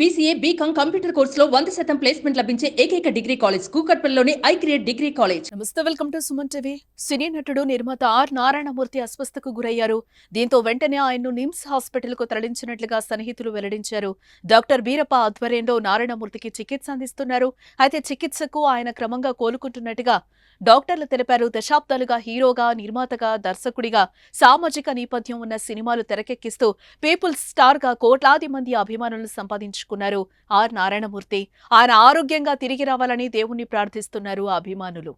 BCA BCom computer కోర్సులో వంద శాతం ప్లేస్మెంట్ లభించే ఏకైక డిగ్రీ కాలేజ్ కూకట్పల్లిలోని ఐ క్రియేట్ డిగ్రీ కాలేజ్. నమస్తే welcome to Suman TV. Cine నటుడు నిర్మాత ఆర్ నారాయణమూర్తి అస్వస్థకు గురయ్యారు. దీంతో వెంటనే ఆయన్ను నిమ్స్ హాస్పిటల్కు తరలించినట్లుగా సన్నిహితులు వెల్లడించారు. డాక్టర్ బీరప్ప ఆధ్వర్యంలో నారాయణమూర్తికి చికిత్స అందిస్తున్నారు. అయితే చికిత్సకు ఆయన క్రమంగా కోలుకుంటున్నట్టుగా డాక్టర్లు తెలిపారు. దశాబ్దాలుగా హీరోగా నిర్మాతగా దర్శకుడిగా సామాజిక నేపథ్యం ఉన్న సినిమాలు తెరకెక్కిస్తూ పీపుల్స్ స్టార్గా కోట్లాది మంది అభిమానులను సంపాదించుకున్నారు ఆర్ నారాయణమూర్తి ఆయన ఆరోగ్యంగా తిరిగి రావాలని దేవుణ్ణి ప్రార్థిస్తున్నారు అభిమానులు.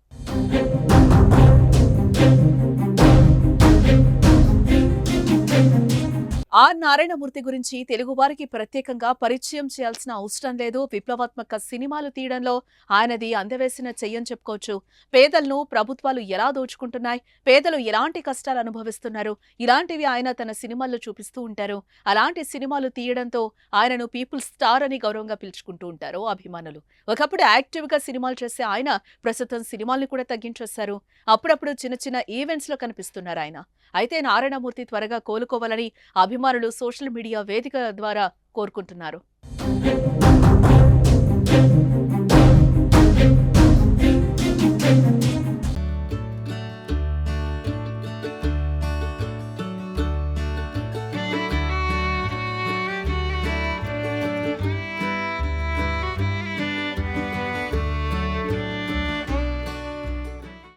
ఆర్ నారాయణమూర్తి గురించి తెలుగువారికి ప్రత్యేకంగా పరిచయం చేయాల్సిన అవసరం లేదు. విప్లవాత్మక సినిమాలు తీయడంలో ఆయనది అందవేసిన చెయ్యని చెప్పుకోవచ్చు. పేదలను ప్రభుత్వాలు ఎలా దోచుకుంటున్నాయి? పేదలు ఎలాంటి కష్టాలు అనుభవిస్తున్నారు? ఇలాంటివి ఆయన తన సినిమాల్లో చూపిస్తూ ఉంటారు. అలాంటి సినిమాలు తీయడంతో ఆయనను పీపుల్ స్టార్ అని గౌరవంగా పిలుచుకుంటూ ఉంటారు అభిమానులు. ఒకప్పుడు యాక్టివ్గా సినిమాలు చేసే ఆయన ప్రస్తుతం సినిమాల్ని కూడా తగ్గించేశారు అప్పుడప్పుడు చిన్న చిన్న ఈవెంట్స్లో కనిపిస్తున్నారు ఆయన. అయితే నారాయణమూర్తి త్వరగా కోలుకోవాలని అభిమానులు సోషల్ మీడియా వేదిక ద్వారా కోరుకుంటున్నారు.